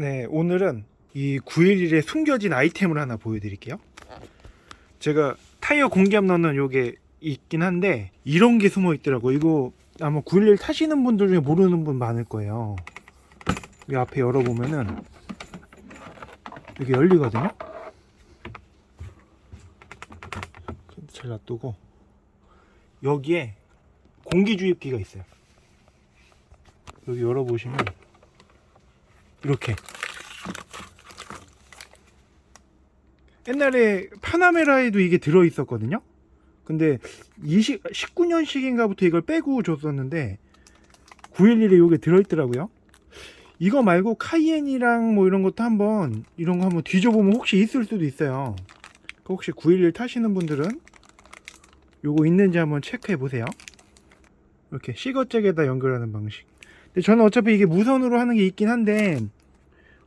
네, 오늘은 이 911에 숨겨진 아이템을 하나 보여드릴게요. 제가 타이어 공기압 넣는 요게 있긴 한데 이런 게 숨어 있더라고. 이거 아마 911 타시는 분들 중에 모르는 분 많을 거예요. 이 앞에 열어보면은 이게 열리거든요. 잘 놔두고 여기에 공기 주입기가 있어요. 여기 열어보시면 이렇게 옛날에 파나메라에도 이게 들어 있었거든요. 근데 20, 19년식인가부터 이걸 빼고 줬었는데 911에 이게 들어 있더라고요. 이거 말고 카이엔이랑 뭐 이런 것도 한번 이런 거 한번 뒤져보면 혹시 있을 수도 있어요. 그 혹시 911 타시는 분들은 요거 있는지 한번 체크해 보세요. 이렇게 시거잭에다 연결하는 방식. 저는 어차피 이게 무선으로 하는 게 있긴 한데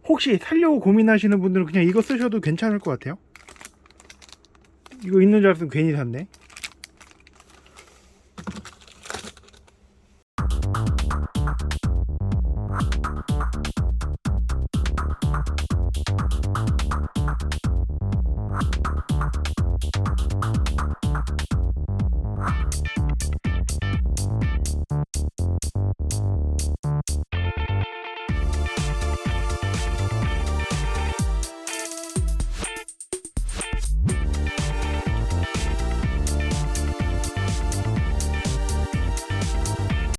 혹시 살려고 고민하시는 분들은 그냥 이거 쓰셔도 괜찮을 것 같아요. 이거 있는 줄 알았으면 괜히 샀네.